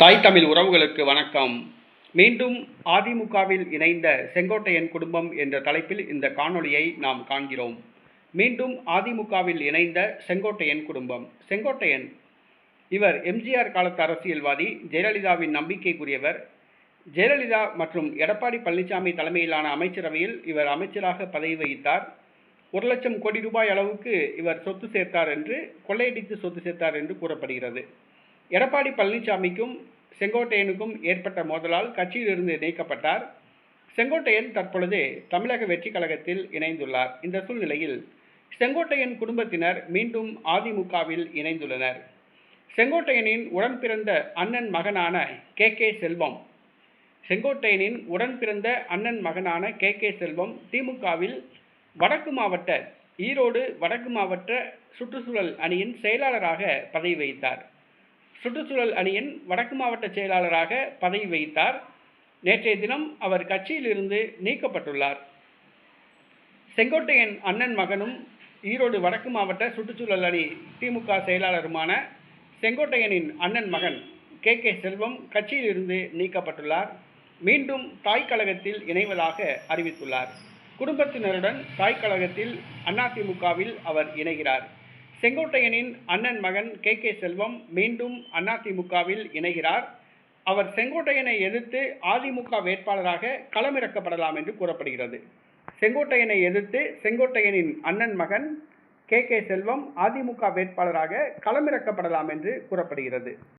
தாய் தமிழ் உறவுகளுக்கு வணக்கம். மீண்டும் அதிமுகவில் இணைந்த செங்கோட்டையன் குடும்பம் என்ற தலைப்பில் இந்த காணொளியை நாம் காண்கிறோம். மீண்டும் அதிமுகவில் இணைந்த செங்கோட்டையன் குடும்பம். செங்கோட்டையன் இவர் எம்ஜிஆர் காலத்து அரசியல்வாதி ஜெயலலிதாவின் நம்பிக்கைக்குரியவர். ஜெயலலிதா மற்றும் எடப்பாடி பழனிசாமி தலைமையிலான அமைச்சரவையில் இவர் அமைச்சராக பதவி வகித்தார். ஒரு லட்சம் கோடி ரூபாய் அளவுக்கு இவர் சொத்து சேர்த்தார் என்று கொள்ளையடித்து சொத்து சேர்த்தார் என்று கூறப்படுகிறது. எடப்பாடி பழனிசாமிக்கும் செங்கோட்டையனுக்கும் ஏற்பட்ட மோதலால் கட்சியிலிருந்து நீக்கப்பட்டார். செங்கோட்டையன் தற்பொழுது தமிழக வெற்றி கழகத்தில் இணைந்துள்ளார். இந்த சூழ்நிலையில் செங்கோட்டையன் குடும்பத்தினர் மீண்டும் அதிமுகவில் இணைந்துள்ளனர். செங்கோட்டையனின் உடன் பிறந்த அண்ணன் மகனான கே. கே. செல்வம் செங்கோட்டையனின் உடன் பிறந்த அண்ணன் மகனான கே. கே. செல்வம் திமுகவில் வடக்கு மாவட்ட ஈரோடு வடக்கு மாவட்ட சுற்றுச்சூழல் அணியின் செயலாளராக பதவி வகித்தார். சுற்றுச்சூழல் அணியின் வடக்கு மாவட்ட செயலாளராக பதவி வகித்தார். நேற்றைய தினம் அவர் கட்சியிலிருந்து நீக்கப்பட்டுள்ளார். செங்கோட்டையன் அண்ணன் மகனும் ஈரோடு வடக்கு மாவட்ட சுற்றுச்சூழல் அணி திமுக செயலாளருமான செங்கோட்டையனின் அண்ணன் மகன் கே. கே. செல்வம் கட்சியிலிருந்து நீக்கப்பட்டுள்ளார். மீண்டும் தாய் கழகத்தில் இணைவதாக அறிவித்துள்ளார். குடும்பத்தினருடன் தாய் கழகத்தில் அதிமுகவில் அவர் இணைகிறார். செங்கோட்டையனின் அண்ணன் மகன் கே. கே. செல்வம் மீண்டும் அதிமுகவில் இணைகிறார். அவர் செங்கோட்டையனை எதிர்த்து அதிமுக வேட்பாளராக களமிறக்கப்படலாம் என்று கூறப்படுகிறது. செங்கோட்டையனை எதிர்த்து செங்கோட்டையனின் அண்ணன் மகன் கே. கே. செல்வம் அதிமுக வேட்பாளராக களமிறக்கப்படலாம் என்று கூறப்படுகிறது.